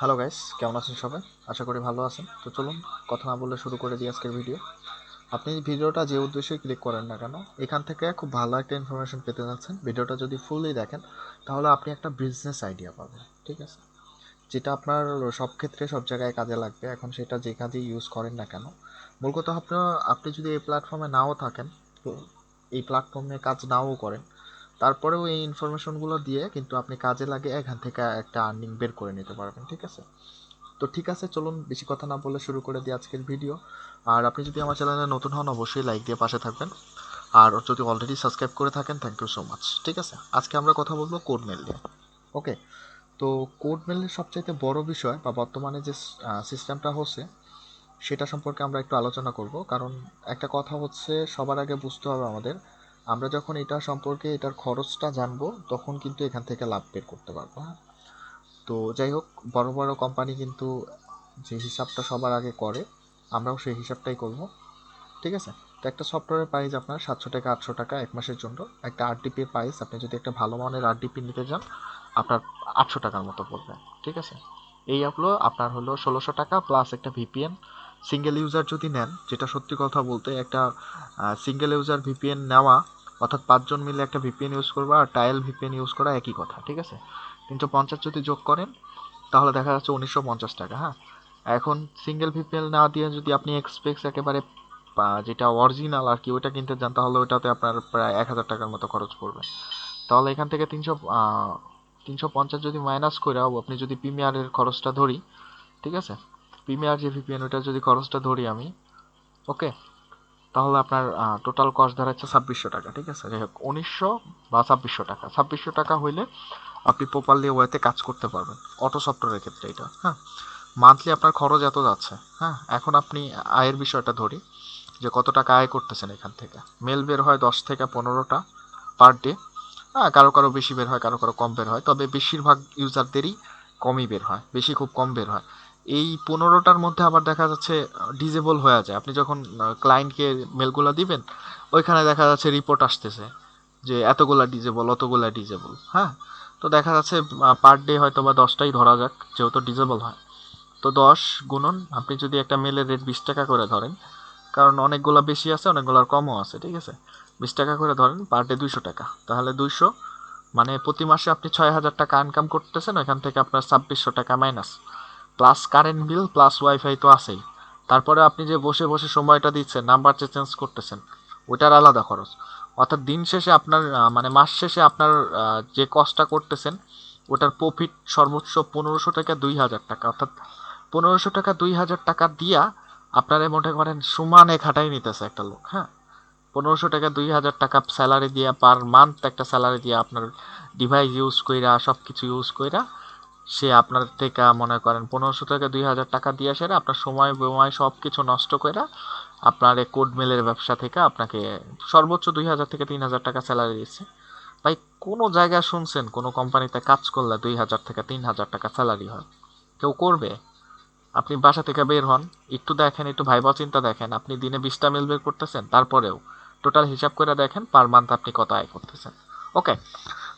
Hello guys কেমন আছেন সবাই? আশা করি ভালো আছেন। তো চলুন, কথা না বলে শুরু করে দিই আজকের ভিডিও আপনি ভিডিওটা যে উদ্দেশ্যে ক্লিক করেন না কেন, এখান থেকে খুব ভালো একটা ইনফরমেশন পেতে যাচ্ছেন। ভিডিওটা যদি ফুললি দেখেন, তাহলে আপনি একটা বিজনেস আইডিয়া পাবেন, ঠিক আছে? যেটা আপনার সব ক্ষেত্রে সব জায়গায় কাজে লাগবে। এখন সেটা যে কাজে ইউজ করেন না কেন। মূল কথা আপনার আপনি যদি এই প্ল্যাটফর্মে নাও থাকেন এই প্ল্যাটফর্মে কাজ নাও করেন তারপরেও এই ইনফরমেশনগুলো দিয়ে কিন্তু আপনি কাজে লাগে এখান থেকে একটা আর্নিং বের করে নিতে পারবেন, ঠিক আছে? তো ঠিক আছে, চলুন বেশি কথা না বলে শুরু করে দিই আজকের ভিডিও আর আপনি যদি আমার চ্যানেলে নতুন হন, অবশ্যই লাইক দিয়ে পাশে থাকবেন। আর যদি অলরেডি সাবস্ক্রাইব করে থাকেন থ্যাংক ইউ সো মাচ ঠিক আছে? আজকে আমরা কথা বলব কোড মেল নিয়ে ওকে তো কোড মেলের সবচাইতে বড় বিষয় বা বর্তমানে যে সিস্টেমটা হচ্ছে, সেটা সম্পর্কে আমরা একটু আলোচনা করব। কারণ একটা কথা হচ্ছে, সবার আগে বুঝতে হবে আমাদের আমরা যখন এটা সম্পর্কে, এটার খরচটা জানব, তখন কিন্তু এখান থেকে লাভ বের করতে পারব হ্যাঁ? তো যাই হোক, বড় বড় কোম্পানি কিন্তু যে হিসাবটা সবার আগে করে, আমরাও সেই হিসাবটাই করব, ঠিক আছে? তো একটা সফটওয়্যারের প্রাইস আপনার সাতশো টাকা আটশো টাকা এক মাসের জন্য, একটা আরডিপির প্রাইস আপনি যদি একটা ভালো মানের আরডিপি নিতে যান আপনার আটশো টাকার মতো পড়বে, ঠিক আছে? এই হলো আপনার হলো ষোলোশো টাকা প্লাস একটা ভিপিএন সিঙ্গেল ইউজার যদি নেন, যেটা সত্যি কথা বলতে একটা সিঙ্গেল ইউজার ভিপিএন নেওয়া অর্থাৎ পাঁচজন মিলে একটা ভিপিএন ইউজ করবা আর টাইল ভিপিএন ইউজ করা একই কথা, ঠিক আছে? তিনশো পঞ্চাশ যদি যোগ করেন, তাহলে দেখা যাচ্ছে উনিশশো পঞ্চাশ টাকা হ্যাঁ? এখন সিঙ্গেল ভিপিএল না দিয়ে যদি আপনি এক্সপেক্স একেবারে যেটা অরিজিনাল আর কি, ওইটা কিনতে যান তাহলে ওইটাতে আপনার প্রায় এক হাজার টাকার মতো খরচ পড়বে। তাহলে এখান থেকে তিনশো তিনশো পঞ্চাশ যদি মাইনাস করে আপনি যদি প্রিমিয়ারের খরচটা ধরি, ঠিক আছে? প্রিমিয়ার যে ভিপিএন ওইটার যদি খরচটা ধরি আমি ওকে তাহলে আপনার টোটাল কস্ট দাঁড়াচ্ছে ছাব্বিশশো টাকা, ঠিক আছে? যাই হোক, উনিশশো বা ছাব্বিশশো টাকা। ছাব্বিশশো টাকা হইলে আপনি প্রপারলি ওয়েতে কাজ করতে পারবেন অটো সফটওয়্যারের ক্ষেত্রে এটা হ্যাঁ? মান্থলি আপনার খরচ এত যাচ্ছে হ্যাঁ? এখন আপনি আয়ের বিষয়টা ধরি, যে কত টাকা আয় করতেছেন এখান থেকে। মেল বের হয় দশ থেকে পনেরোটা পার ডে হ্যাঁ? কারও কারও বেশি বের হয়, কারও কারও কম বের হয়, তবে বেশিরভাগ ইউজারদেরই কমই বের হয়, বেশি খুব কম বের হয়। এই পনেরোটার মধ্যে আবার দেখা যাচ্ছে ডিজেবল হয়ে যায়। আপনি যখন ক্লায়েন্টকে মেলগুলো দিবেন, ওইখানে দেখা যাচ্ছে রিপোর্ট আসতেছে যে এতগুলা ডিজেবল অতগুলা ডিজেবল হ্যাঁ? তো দেখা যাচ্ছে পার ডে হয়তো বা দশটাই ধরা যাক, যেহেতু ডিজেবল হয়। তো দশ গুণন, আপনি যদি একটা মেলের রেট বিশ টাকা করে ধরেন, কারণ অনেকগুলো বেশি আছে, অনেকগুলোর কমও আছে, ঠিক আছে? বিশ টাকা করে ধরেন পার ডে দুইশো টাকা। তাহলে দুইশো মানে প্রতি মাসে আপনি ছয় হাজার টাকা ইনকাম করতেছেন, ওইখান থেকে আপনার ছাব্বিশশো টাকা minus plus current bill plus wifi তো আছেই। তারপরে আপনি যে বসে বসে সময়টা দিচ্ছেন নাম্বার যে চেঞ্জ করতেছেন, ওইটার আলাদা খরচ। অর্থাৎ দিন শেষে আপনার মানে মাস শেষে আপনার যে কস্টটা করতেছেন, ওটার প্রফিট সর্বোচ্চ পনেরোশো টাকা দুই হাজার টাকা। অর্থাৎ পনেরোশো টাকা দুই হাজার টাকা দিয়া আপনারা মনে করেন সমানে খাটাই নিতেছে একটা লোক হ্যাঁ? পনেরোশো টাকা দুই হাজার টাকা স্যালারি দিয়া পার মান্থ একটা স্যালারি দিয়ে আপনার ডিভাইস ইউজ কইরা সব কিছু ইউজ কইরা সে আপনার থেকে মনে করেন পনেরোশো টাকা দুই হাজার টাকা দিয়ে আসে আপনার সময় বময় সব কিছু নষ্ট করে আপনার এই কোড মেলের ব্যবসা থেকে আপনাকে সর্বোচ্চ দুই হাজার থেকে তিন হাজার টাকা স্যালারি দিচ্ছে। ভাই, কোনো জায়গায় শুনছেন, কোনো কোম্পানিতে কাজ করলে দুই হাজার থেকে তিন হাজার টাকা স্যালারি হয়? কেউ করবে? আপনি বাসা থেকে বের হন, একটু দেখেন, একটু ভাইবা চিন্তা দেখেন, আপনি দিনে বিশটা মেল বের করতেছেন, তারপরেও টোটাল হিসাব করে দেখেন পার মান্থ আপনি কত আয় করতেছেন। ওকে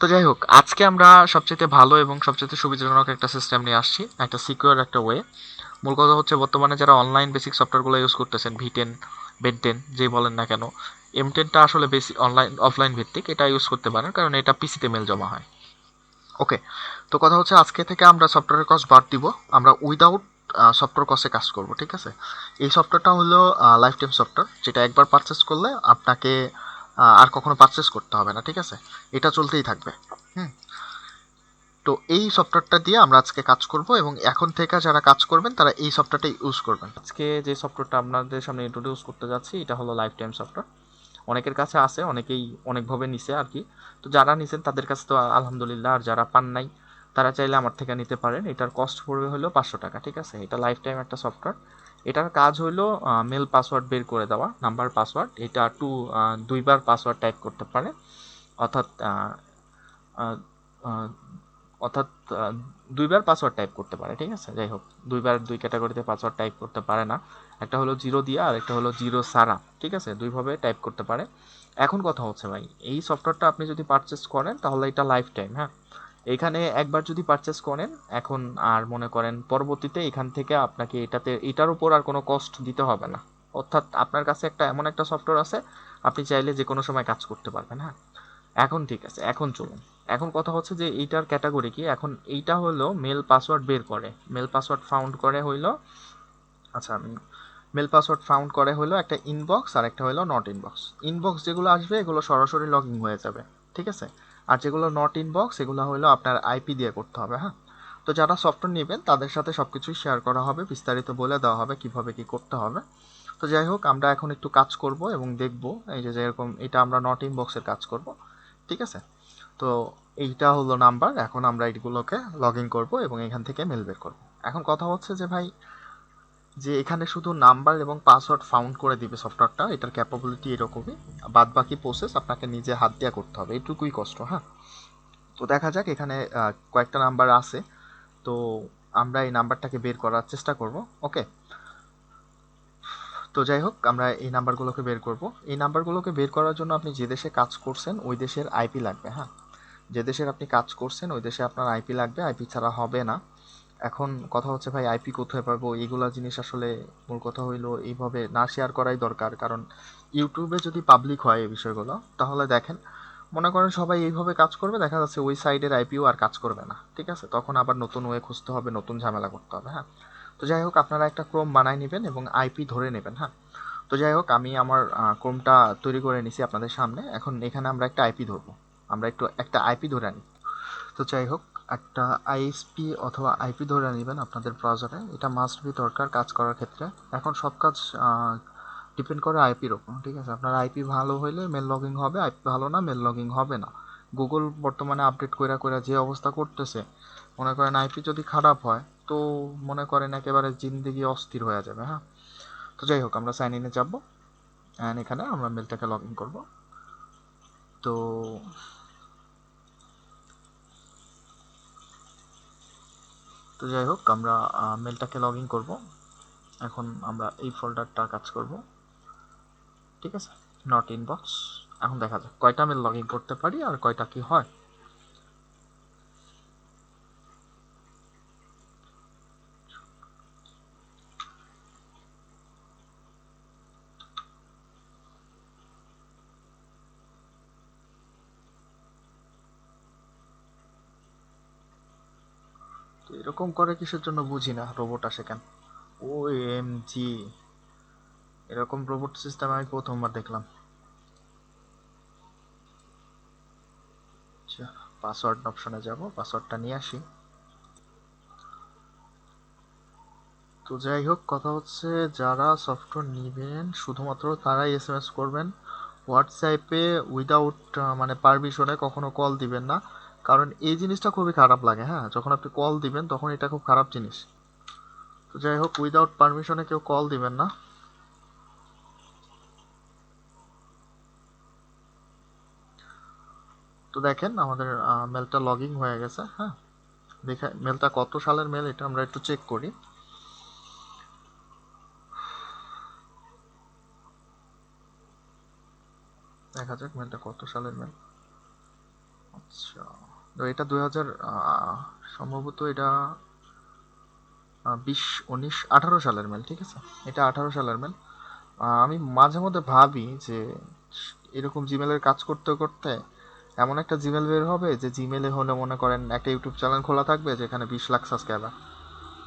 তো যাই হোক, আজকে আমরা সবচেয়ে ভালো এবং সবচেয়ে সুবিধাজনক একটা সিস্টেম নিয়ে আসছি, একটা সিকিউর একটা ওয়ে মূল কথা হচ্ছে বর্তমানে যারা অনলাইন বেসিক সফটওয়্যারগুলো ইউজ করতেছেন ভি টেন বেড টেন যেই বলেন না কেন এম টেনটা আসলে বেশি অনলাইন অফলাইন ভিত্তিক, এটা ইউজ করতে পারেন, কারণ এটা পিসিতে মেল জমা হয়। ওকে তো কথা হচ্ছে আজকে থেকে আমরা সফটওয়্যারের কস্ট বাদ দিব, আমরা উইদাউট সফটওয়্যার কস্টে কাজ করব, ঠিক আছে? এই সফটওয়্যারটা হলো লাইফ টাইম সফটওয়্যার যেটা একবার পারচেস করলে আপনাকে আর কখনো পারচেস করতে হবে না, ঠিক আছে? এটা চলতেই থাকবে। হুম? তো এই সফটওয়্যারটা দিয়ে আমরা আজকে কাজ করব এবং এখন থেকে যারা কাজ করবেন, তারা এই সফটওয়্যারটা ইউজ করবেন। আজকে যে সফটওয়্যারটা আপনাদের সামনে ইন্ট্রোডিউস করতে যাচ্ছি, এটা হলো লাইফ টাইম সফটওয়্যার অনেকের কাছে আছে, অনেকেই অনেকভাবে নিছে আর কি। তো যারা নিছেন, তাদের কাছে তো আলহামদুলিল্লাহ, আর যারা পান নাই, তারা চাইলে আমার থেকে নিতে পারেন। এটার কস্ট পড়বে হলো পাঁচশো টাকা, ঠিক আছে? এটা লাইফ টাইম একটা সফটওয়্যার এটার কাজ হলো মেল পাসওয়ার্ড বের করে দেওয়া নাম্বার পাসওয়ার্ড এটা টু দুইবার পাসওয়ার্ড টাইপ করতে পারে। অর্থাৎ অর্থাৎ দুইবার পাসওয়ার্ড টাইপ করতে পারে, ঠিক আছে? যাই হোক, দুইবার দুই ক্যাটাগরিতে পাসওয়ার্ড টাইপ করতে পারে না। একটা হলো জিরো দিয়া, আর একটা হলো জিরো সারা ঠিক আছে? দুইভাবে টাইপ করতে পারে। এখন কথা হচ্ছে ভাই, এই সফটওয়্যারটা আপনি যদি পারচেস করেন, তাহলে এটা লাইফ টাইম হ্যাঁ? এখানে একবার যদি পারচেস করেন, এখন আর মনে করেন পরবর্তীতে এখান থেকে আপনাকে এটাতে, এটার উপর আর কোনো কস্ট দিতে হবে না। অর্থাৎ আপনার কাছে একটা, এমন একটা সফটওয়্যার আছে, আপনি চাইলে যে কোনো সময় কাজ করতে পারবেন হ্যাঁ? এখন ঠিক আছে, এখন চলুন। এখন কথা হচ্ছে যে এইটার ক্যাটাগরি কি? এখন এইটা হলো মেল পাসওয়ার্ড বের করে। মেল পাসওয়ার্ড ফাউন্ড করে হইল আচ্ছা মেল পাসওয়ার্ড ফাউন্ড করে হলো একটা ইনবক্স আর একটা হলো নট ইনবক্স ইনবক্স যেগুলো আসবে, এগুলো সরাসরি লগ ইন হয়ে যাবে, ঠিক আছে? আর যেগুলো নট ইনবক্স এগুলো হলো আপনার আইপি দিয়ে করতে হবে হ্যাঁ? তো যারা সফটওয়্যার নেবেন, তাদের সাথে সব কিছুই শেয়ার করা হবে, বিস্তারিত বলে দেওয়া হবে কীভাবে কি করতে হবে। তো যাই হোক, আমরা এখন একটু কাজ করব এবং দেখব, এই যে যেরকম এটা আমরা নট ইনবক্সের কাজ করব, ঠিক আছে? তো এইটা হলো নাম্বার এখন আমরা এইগুলোকে লগ ইন করব এবং এখান থেকে মেল বের করব। এখন কথা হচ্ছে যে ভাই যে এখানে শুধু নাম্বার এবং পাসওয়ার্ড ফাউন্ড করে দিবে সফটওয়্যারটা, এটার ক্যাপাবিলিটি এরকমই। বাদ বাকি প্রসেস আপনাকে নিজে হাত দেওয়া করতে হবে এইটুকুই কষ্ট হ্যাঁ? তো দেখা যাক, এখানে কয়েকটা নাম্বার আছে। তো আমরা এই নাম্বারটাকে বের করার চেষ্টা করব, ওকে? তো যাই হোক, আমরা এই নাম্বারগুলোকে বের করব। এই নাম্বারগুলোকে বের করার জন্য আপনি যে দেশে কাজ করছেন, ওই দেশের আইপি লাগবে হ্যাঁ? যে দেশের আপনি কাজ করছেন, ওই দেশে আপনার আইপি লাগবে আইপি ছাড়া হবে না। এখন কথা হচ্ছে, ভাই আইপি কোথায় পাবো? এইগুলা জিনিস আসলে মূল কথা হইল, এইভাবে না শেয়ার করাই দরকার। কারণ ইউটিউবে যদি পাবলিক হয় এই বিষয়গুলো, তাহলে দেখেন, মনে করেন সবাই এইভাবে কাজ করবে, দেখা যাচ্ছে ওই সাইডের আইপিও আর কাজ করবে না, ঠিক আছে? তখন আবার নতুন ওয়ে খুঁজতে হবে, নতুন ঝামেলা করতে হবে হ্যাঁ? তো যাই হোক, আপনারা একটা ক্রোম বানায় নেবেন এবং আইপি ধরে নেবেন হ্যাঁ? তো যাই হোক, আমি আমার ক্রোমটা তৈরি করে নিছি আপনাদের সামনে। এখন এখানে আমরা একটা আইপি ধরবো। আমরা একটু একটা আইপি ধরে আনি। তো যাই হোক, একটা আইএসপি অথবা আইপি ধরে নেবেন আপনাদের ব্রাউজারে এটা মাস্ট বি দরকার কাজ করার ক্ষেত্রে। এখন সব কাজ ডিপেন্ড করে আইপির ওপর, ঠিক আছে? আপনার আইপি ভালো হইলে মেল লগিং হবে আইপি ভালো না মেল লগিং হবে না। গুগল বর্তমানে আপডেট কইরা কইরা যে অবস্থা করতেছে, মনে করেন আইপি যদি খারাপ হয়, তো মনে করেন একেবারে জিন্দিগি অস্থির হয়ে যাবে হ্যাঁ? তো যাই হোক, আমরা সাইন ইনে যাব। অ্যান্ড এখানে আমরা মেলটাকে লগ ইন করব। তো তো যাই হোক, আমরা মেলটাকে লগ ইন করব। এখন আমরা এই ফোল্ডারটা কাজ করব। ঠিক আছে? নট ইনবক্স এখন দেখা যাক, কয়টা মেল লগ ইন করতে পারি আর কয়টা কি হয়। এরকম করে কিসের জন্য বুঝি না রোবট আসে কেন? ও এম জি এরকম রোবট সিস্টেম আমি প্রথমবার দেখলাম। আচ্ছা পাসওয়ার্ড অপশনে যাব পাসওয়ার্ডটা নিয়ে আসি। তো যাই হোক, কথা হচ্ছে যারা সফটওয়্যার নেবেন, শুধুমাত্র তারাই এস এম এস করবেন হোয়াটসঅ্যাপে উইদাউট মানে পারমিশনে কখনো কল দিবেন না। কারণ এই জিনিসটা খুবই খারাপ লাগে হ্যাঁ? যখন আপনি কল দিবেন, তখন এটা খুব খারাপ জিনিস। তো যাই হোক উইদাউট পারমিশনে কেউ কল দিবেন না। তো দেখেন, আমাদের মেলটা লগইন হয়ে গেছে হ্যাঁ? দেখে মেলটা কত সালের মেল এটা আমরা একটু চেক করি। দেখা যাক মেলটা কত সালের মেল আচ্ছা। তো এটা দুই হাজার সম্ভবত এটা বিশ, উনিশ, আঠারো সালের মেল ঠিক আছে? এটা আঠারো সালের মেল আমি মাঝে মধ্যে ভাবি যে এরকম জিমেলের কাজ করতে করতে এমন একটা জিমেল বের হবে যে জিমেলে হলে মনে করেন একটা ইউটিউব চ্যানেল খোলা থাকবে যেখানে বিশ লাখ সাবস্ক্রাইবার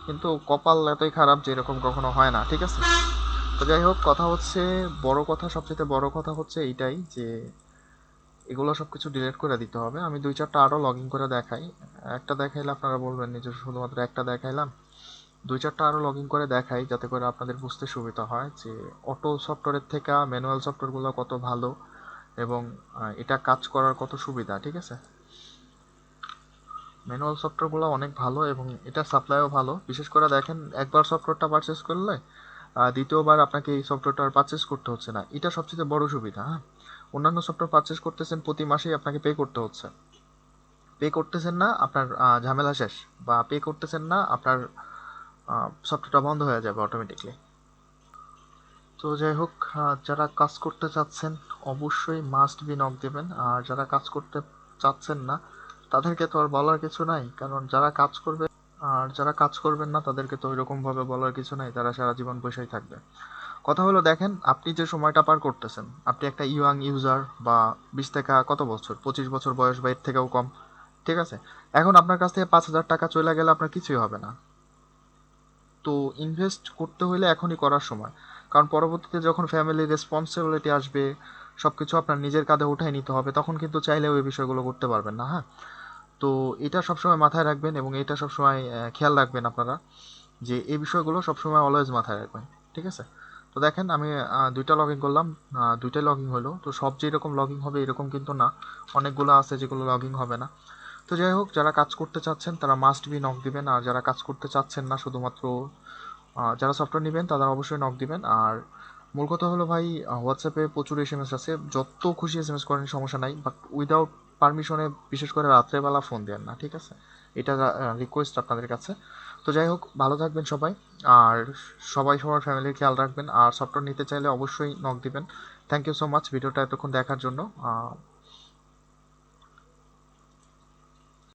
কিন্তু কপাল এতই খারাপ যে এরকম কখনো হয় না, ঠিক আছে? তো যাই হোক, কথা হচ্ছে, বড় কথা, সবচেয়ে বড় কথা হচ্ছে এইটাই যে এগুলো সব কিছু ডিলিট করে দিতে হবে। আমি দুই চারটা আরও লগ করে দেখাই। একটা দেখাইলে আপনারা বলবেন নিজে শুধুমাত্র একটা দেখাইলাম। দুই চারটা আরও লগ করে দেখাই, যাতে করে আপনাদের বুঝতে সুবিধা হয় যে অটো সফটওয়্যারের থেকে ম্যানুয়াল সফটওয়্যারগুলো কত ভালো এবং এটা কাজ করার কত সুবিধা, ঠিক আছে? ম্যানুয়াল সফটওয়্যারগুলো অনেক ভালো এবং এটা সাপ্লাইও ভালো। বিশেষ করে দেখেন, একবার সফটওয়্যারটা পারচেস করলে দ্বিতীয়বার আপনাকে এই সফটওয়্যারটা আর পারচেস করতে হচ্ছে না। এটা সবচেয়ে বড় সুবিধা হ্যাঁ? অন্যান্য সফটওয়্যার পারচেস করতেছেন, প্রতি মাসেই আপনাকে পে করতে হচ্ছে। পে করতেছেন না, আপনার ঝামেলা শেষ বা পে করতেছেন না, আপনার সফটওয়্যারটা বন্ধ হয়ে যাবে অটোমেটিকলি তো যাই হোক যারা কাজ করতে চাচ্ছেন, অবশ্যই মাস্ট বি নক দেবেন। আর যারা কাজ করতে চাচ্ছেন না, তাদেরকে তো আর বলার কিছু নাই। কারণ যারা কাজ করবে, আর যারা কাজ করবেন না, তাদেরকে তো ওইরকম ভাবে বলার কিছু নাই। তারা সারা জীবন বসেই থাকবে। কথা হলো, দেখেন, আপনি যে সময়টা পার করতেছেন, আপনি একটা ইয়ং ইউজার বা বিশ থেকে কত বছর, পঁচিশ বছর বয়স বা এর থেকেও কম, ঠিক আছে? এখন আপনার কাছ থেকে পাঁচ হাজার টাকা চলে গেলে আপনার কিছুই হবে না। তো ইনভেস্ট করতে হলে এখনই করার সময়। কারণ পরবর্তীতে যখন ফ্যামিলির রেসপন্সিবিলিটি আসবে সব কিছু আপনার নিজের কাঁধে উঠাই নিতে হবে, তখন কিন্তু চাইলেও এই বিষয়গুলো করতে পারবেন না হ্যাঁ? তো এটা সবসময় মাথায় রাখবেন এবং এটা সবসময় খেয়াল রাখবেন আপনারা যে এই বিষয়গুলো সবসময় অলওয়েজ মাথায় রাখবেন, ঠিক আছে? তো দেখেন আমি দুইটা লগ করলাম দুইটাই লগ ইন হলো। তো সব যে এরকম লগ হবে এরকম কিন্তু না। অনেকগুলো আছে যেগুলো লগ হবে না। তো যাই হোক, যারা কাজ করতে চাচ্ছেন, তারা মাস্ট বি নক দিবেন। আর যারা কাজ করতে চাচ্ছেন না, শুধুমাত্র যারা সফটওয়্যার নেবেন তারা অবশ্যই নক দিবেন। আর মূল কথা হলো ভাই হোয়াটসঅ্যাপে প্রচুর এস এম এস আছে। যত খুশি এস এম এস করেন, সমস্যা নাই। বাট উইদাউট পারমিশনে বিশেষ করে রাত্রেবেলা ফোন দেন না, ঠিক আছে? এটা রিকোয়েস্ট আপনাদের কাছে। তো যাই হোক, ভালো থাকবেন সবাই, আর সবাই সবার ফ্যামিলির খেয়াল রাখবেন, আর সফটওয়্যার নিতে চাইলে অবশ্যই নক দিবেন। থ্যাংক ইউ সো মাচ ভিডিওটা এতক্ষণ দেখার জন্য